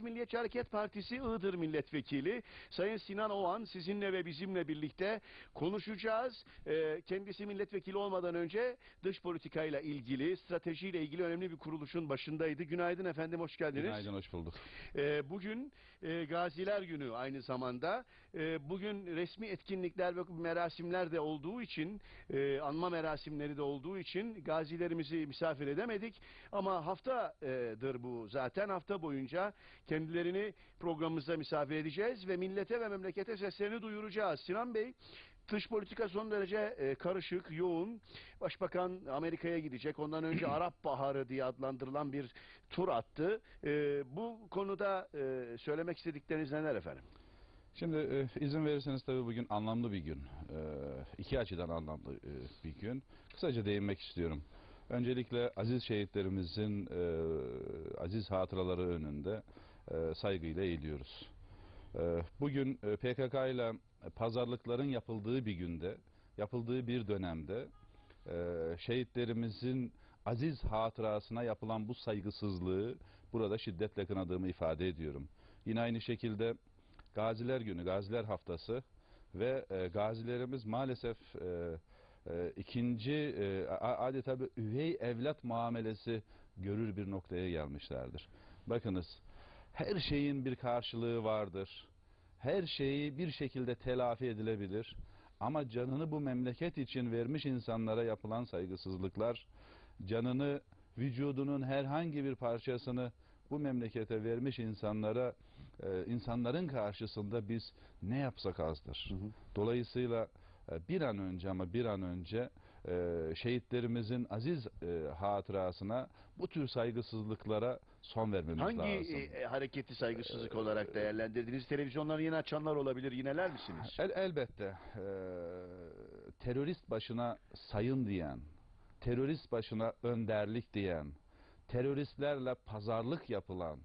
Şimdi Milliyetçi Hareket Partisi Iğdır Milletvekili Sayın Sinan Oğan sizinle ve bizimle birlikte konuşacağız. Ee, kendisi milletvekili olmadan önce dış politikayla ilgili, stratejiyle ilgili önemli bir kuruluşun başındaydı. Günaydın efendim, hoş geldiniz. Günaydın, hoş bulduk. Ee, bugün e, Gaziler Günü aynı zamanda. Ee, bugün resmi etkinlikler ve merasimler de olduğu için, e, anma merasimleri de olduğu için gazilerimizi misafir edemedik. Ama haftadır bu zaten. Hafta boyunca kendilerini programımızda misafir edeceğiz ve millete ve memlekete seslerini duyuracağız. Sinan Bey, Dış politika son derece e, karışık, yoğun. Başbakan Amerika'ya gidecek. Ondan önce Arap Baharı diye adlandırılan bir tur attı. E, bu konuda e, söylemek istedikleriniz neler efendim? Şimdi e, izin verirseniz tabii bugün anlamlı bir gün. E, iki açıdan anlamlı e, bir gün. Kısaca değinmek istiyorum. Öncelikle aziz şehitlerimizin e, aziz hatıraları önünde e, saygıyla eğiliyoruz. E, bugün e, PKK ile pazarlıkların yapıldığı bir günde, yapıldığı bir dönemde e, şehitlerimizin aziz hatırasına yapılan bu saygısızlığı burada şiddetle kınadığımı ifade ediyorum. Yine aynı şekilde Gaziler Günü, Gaziler Haftası ve e, gazilerimiz maalesef e, e, ikinci e, adeta bir üvey evlat muamelesi görür bir noktaya gelmişlerdir. Bakınız her şeyin bir karşılığı vardır. Her şeyi bir şekilde telafi edilebilir. Ama canını bu memleket için vermiş insanlara yapılan saygısızlıklar, canını, vücudunun herhangi bir parçasını bu memlekete vermiş insanlara, e, insanların karşısında biz ne yapsak azdır. Dolayısıyla e, bir an önce ama bir an önce e, şehitlerimizin aziz e, hatırasına bu tür saygısızlıklara son vermemiz Hangi lazım. e, hareketi saygısızlık olarak değerlendirdiniz? Televizyonları yine açanlar olabilir. Yineler misiniz? El, elbette e, terörist başına sayın diyen, terörist başına önderlik diyen, teröristlerle pazarlık yapılan,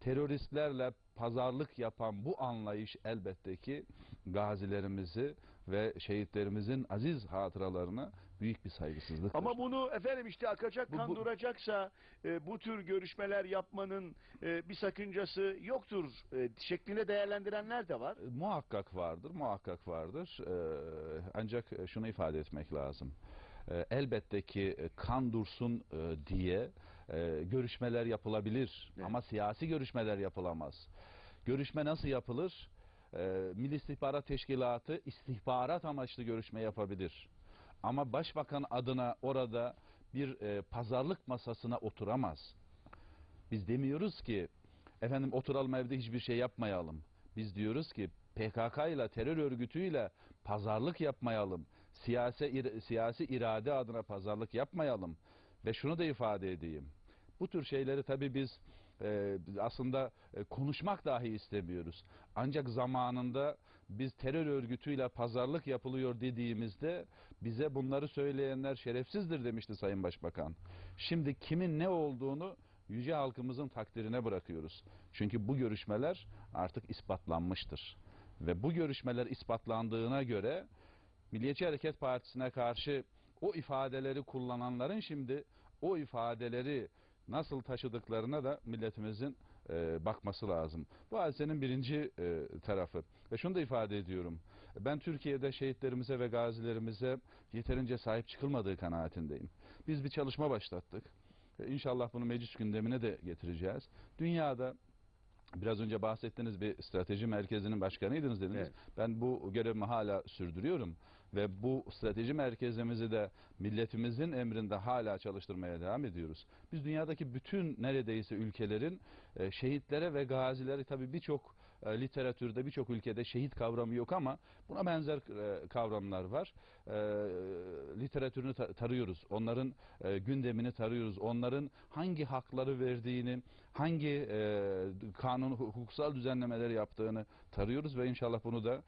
teröristlerle pazarlık yapan bu anlayış elbette ki gazilerimizi ve şehitlerimizin aziz hatıralarına büyük bir saygısızlıktır. Ama bunu efendim işte akacak Bu- kan bu- duracaksa e, bu tür görüşmeler yapmanın e, bir sakıncası yoktur e, şeklinde değerlendirenler de var. E, Muhakkak vardır, muhakkak vardır. Ee, ancak şunu ifade etmek lazım. Ee, elbette ki e, kan dursun e, diye e, görüşmeler yapılabilir. Evet. Ama siyasi görüşmeler yapılamaz. Görüşme nasıl yapılır? Ee, Milli İstihbarat Teşkilatı istihbarat amaçlı görüşme yapabilir. Ama başbakan adına orada bir e, pazarlık masasına oturamaz. Biz demiyoruz ki efendim oturalım evde hiçbir şey yapmayalım. Biz diyoruz ki PKK ile terör örgütüyle pazarlık yapmayalım. Siyasi, ir- siyasi irade adına pazarlık yapmayalım. Ve şunu da ifade edeyim. Bu tür şeyleri tabii biz e, aslında e, konuşmak dahi istemiyoruz. Ancak zamanında biz terör örgütüyle pazarlık yapılıyor dediğimizde bize bunları söyleyenler şerefsizdir demişti Sayın Başbakan. Şimdi kimin ne olduğunu yüce halkımızın takdirine bırakıyoruz. Çünkü bu görüşmeler artık ispatlanmıştır. Ve bu görüşmeler ispatlandığına göre Milliyetçi Hareket Partisi'ne karşı o ifadeleri kullananların şimdi o ifadeleri nasıl taşıdıklarına da milletimizin e, bakması lazım. Bu hadisenin birinci e, tarafı. Ve şunu da ifade ediyorum. Ben Türkiye'de şehitlerimize ve gazilerimize yeterince sahip çıkılmadığı kanaatindeyim. Biz bir çalışma başlattık. E, İnşallah bunu meclis gündemine de getireceğiz. Dünyada biraz önce bahsettiğiniz bir strateji merkezinin başkanıydınız dediniz. Evet. Ben bu görevimi hala sürdürüyorum ve bu strateji merkezimizi de milletimizin emrinde hala çalıştırmaya devam ediyoruz. Biz dünyadaki bütün neredeyse ülkelerin e, şehitlere ve gazilere tabii birçok e, literatürde birçok ülkede şehit kavramı yok ama buna benzer e, kavramlar var. E, literatürünü ta- tarıyoruz. Onların e, gündemini tarıyoruz. Onların hangi hakları verdiğini, hangi kanun hukuksal düzenlemeleri yaptığını tarıyoruz ve inşallah bunu da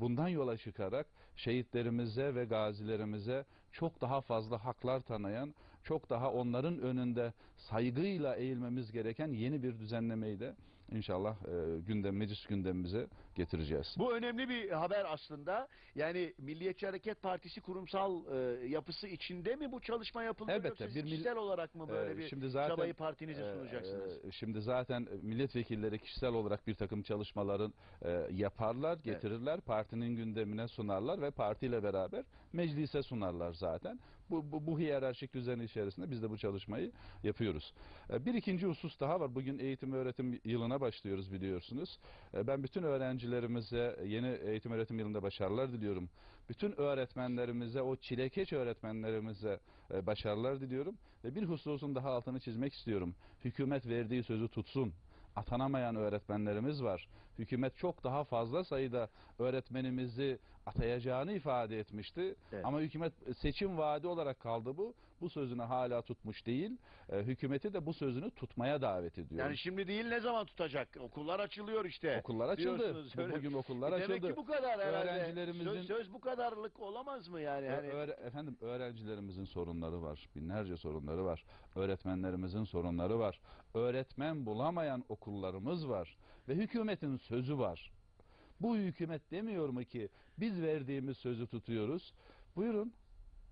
bundan yola çıkarak şehitlerimize ve gazilerimize çok daha fazla haklar tanıyan, çok daha onların önünde saygıyla eğilmemiz gereken yeni bir düzenlemeyi de inşallah e, gündem meclis gündemimize getireceğiz. Bu önemli bir haber aslında. Yani Milliyetçi Hareket Partisi kurumsal e, yapısı içinde mi bu çalışma yapılıyor Elbette, yoksa bir kişisel olarak mı böyle Ee, bir şimdi zaten çabayı partinize e, sunacaksınız? e, şimdi zaten milletvekilleri kişisel olarak bir takım çalışmaların e, yaparlar, getirirler, partinin gündemine sunarlar ve partiyle beraber meclise sunarlar zaten. Bu, bu, bu hiyerarşik düzen içerisinde biz de bu çalışmayı yapıyoruz. E, bir ikinci husus daha var. Bugün eğitim öğretim yılına başlıyoruz biliyorsunuz. E, ben bütün öğrencilerimize yeni eğitim öğretim yılında başarılar diliyorum. Bütün öğretmenlerimize, o çilekeç öğretmenlerimize e, başarılar diliyorum. Ve bir hususun daha altını çizmek istiyorum. Hükümet verdiği sözü tutsun. Atanamayan öğretmenlerimiz var. Hükümet çok daha fazla sayıda öğretmenimizi atayacağını ifade etmişti. Evet. Ama hükümet seçim vaadi olarak kaldı bu. Bu sözünü hala tutmuş değil. E, hükümeti de bu sözünü tutmaya davet ediyor. Yani şimdi değil ne zaman tutacak? Okullar açılıyor işte. okullar açıldı. Öyle. Bugün okullar E açıldı. Demek ki bu kadar herhalde. Öğrencilerimizin- Söz, söz bu kadarlık olamaz mı yani? Hani öğre- efendim öğrencilerimizin sorunları var. Binlerce sorunları var. Öğretmenlerimizin sorunları var. Öğretmen bulamayan okullarımız var. Ve hükümetin sözü var. Bu hükümet demiyor mu ki biz verdiğimiz sözü tutuyoruz? Buyurun.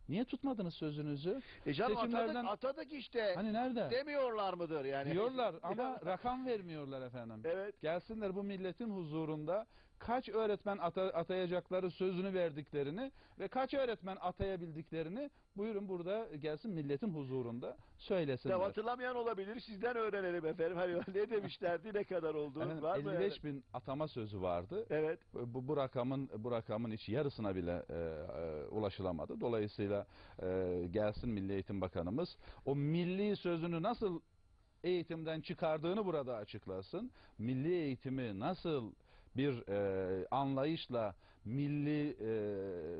Niye tutmadınız sözünüzü? e canım seçimlerden- atadık, atadık işte. Hani nerede? Demiyorlar mıdır yani? Diyorlar ama rakam vermiyorlar efendim. Evet. Gelsinler bu milletin huzurunda kaç öğretmen ata- atayacakları sözünü verdiklerini ve kaç öğretmen atayabildiklerini buyurun burada gelsin milletin huzurunda söylesinler. Ya hatırlamayan olabilir. Sizden öğrenelim efendim. Hani ne demişlerdi, ne kadar oldu? Efendim, var mı? 55 bin atama sözü vardı. Evet. Bu, bu rakamın bu rakamın hiç yarısına bile e, e, ulaşılamadı. Dolayısıyla e, gelsin Milli Eğitim Bakanımız o milli sözünü nasıl eğitimden çıkardığını burada açıklasın. Milli eğitimi nasıl bir e, anlayışla milli e,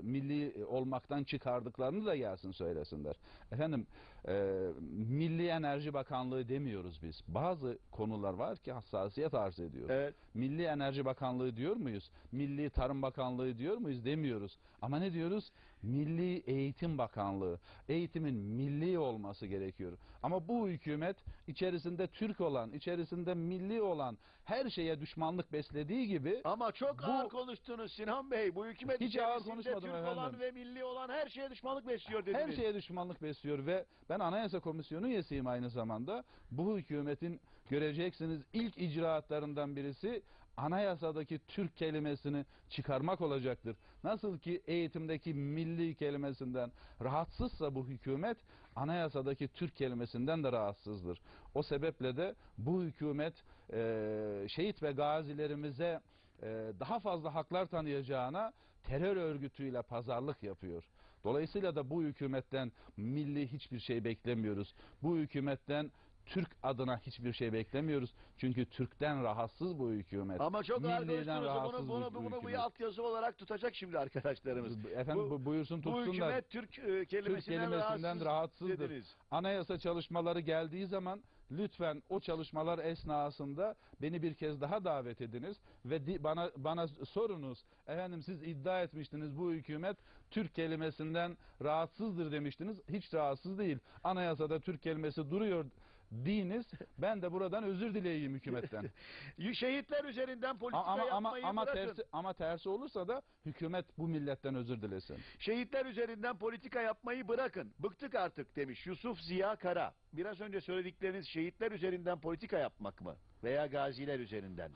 milli olmaktan çıkardıklarını da gelsin söylesinler. Efendim e, Milli Enerji Bakanlığı demiyoruz biz. Bazı konular var ki hassasiyet arz ediyor. Evet. Milli Enerji Bakanlığı diyor muyuz? Milli Tarım Bakanlığı diyor muyuz? Demiyoruz. Ama ne diyoruz? Milli Eğitim Bakanlığı. Eğitimin milli olması gerekiyor. Ama bu hükümet içerisinde Türk olan, içerisinde milli olan her şeye düşmanlık beslediği gibi Ama çok Bu- ağır konuştunuz Sinan Bey. Bu hükümet Hiç ağır içerisinde Türk efendim. olan ve milli olan her şeye düşmanlık besliyor dediniz. her şeye düşmanlık besliyor ve ben Anayasa Komisyonu üyesiyim aynı zamanda. Bu hükümetin göreceksiniz ilk icraatlarından birisi anayasadaki Türk kelimesini çıkarmak olacaktır. Nasıl ki eğitimdeki milli kelimesinden rahatsızsa bu hükümet anayasadaki Türk kelimesinden de rahatsızdır. O sebeple de bu hükümet eee, şehit ve gazilerimize eee, daha fazla haklar tanıyacağına terör örgütüyle pazarlık yapıyor. Dolayısıyla da bu hükümetten milli hiçbir şey beklemiyoruz. Bu hükümetten Türk adına hiçbir şey beklemiyoruz. Çünkü Türk'ten rahatsız bu hükümet. Ama çok Milliden rahatsız Bunu, bu- bunu, bu bunu, bu altyazı olarak tutacak şimdi arkadaşlarımız. Efendim Bu- bu, buyursun Bu tutsunlar. hükümet Türk e, kelimesinden, kelimesinden rahatsız rahatsızdır. dediniz. Anayasa çalışmaları geldiği zaman lütfen o çalışmalar esnasında beni bir kez daha davet ediniz ve di- bana bana sorunuz. Efendim siz iddia etmiştiniz bu hükümet Türk kelimesinden rahatsızdır demiştiniz. Hiç rahatsız değil. Anayasada Türk kelimesi duruyor diniz. Ben de buradan özür dileyeyim hükümetten. Şehitler üzerinden politika ama ama yapmayı ama bırakın. tersi ama tersi olursa da hükümet bu milletten özür dilesin. Şehitler üzerinden politika yapmayı bırakın. Bıktık artık demiş Yusuf Ziya Kara. Biraz önce söyledikleriniz şehitler üzerinden politika yapmak mı? Veya gaziler üzerinden.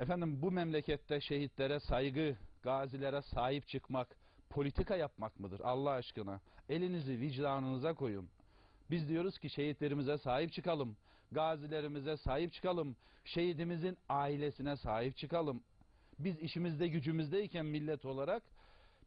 Efendim bu memlekette şehitlere saygı, gazilere sahip çıkmak, politika yapmak mıdır Allah aşkına? Elinizi vicdanınıza koyun. Biz diyoruz ki şehitlerimize sahip çıkalım, gazilerimize sahip çıkalım, şehidimizin ailesine sahip çıkalım. Biz işimizde gücümüzdeyken millet olarak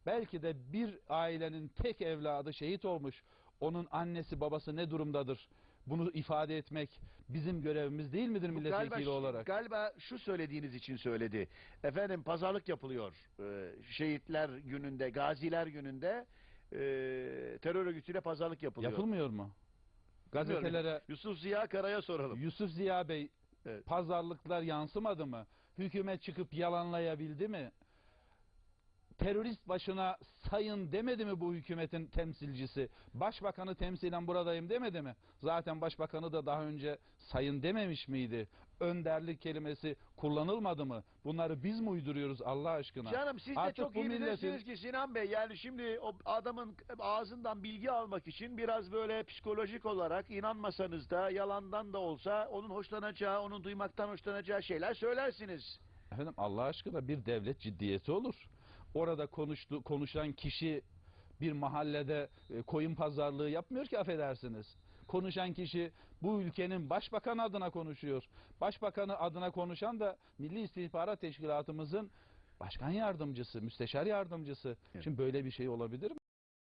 belki de bir ailenin tek evladı şehit olmuş, onun annesi babası ne durumdadır? Bunu ifade etmek bizim görevimiz değil midir milletvekili olarak? Galiba şu söylediğiniz için söyledi. Efendim pazarlık yapılıyor. Ee, şehitler gününde, gaziler gününde e, terör örgütüyle pazarlık yapılıyor. Yapılmıyor mu? Gazetelere Yusuf Ziya Kara'ya soralım. Yusuf Ziya Bey Evet. pazarlıklar yansımadı mı? Hükümet çıkıp yalanlayabildi mi? Terörist başına sayın demedi mi bu hükümetin temsilcisi? Başbakanı temsilen buradayım demedi mi? Zaten başbakanı da daha önce sayın dememiş miydi? Önderlik kelimesi kullanılmadı mı? Bunları biz mi uyduruyoruz Allah aşkına? Canım siz de Artık çok iyi milletin- bilirsiniz ki Sinan Bey yani şimdi o adamın ağzından bilgi almak için biraz böyle psikolojik olarak inanmasanız da yalandan da olsa onun hoşlanacağı, onun duymaktan hoşlanacağı şeyler söylersiniz. Efendim Allah aşkına bir devlet ciddiyeti olur. Orada konuştu, konuşan kişi bir mahallede e, koyun pazarlığı yapmıyor ki affedersiniz. Konuşan kişi bu ülkenin başbakan adına konuşuyor. Başbakanı adına konuşan da Milli İstihbarat Teşkilatımızın başkan yardımcısı, müsteşar yardımcısı. Evet. Şimdi böyle bir şey olabilir mi?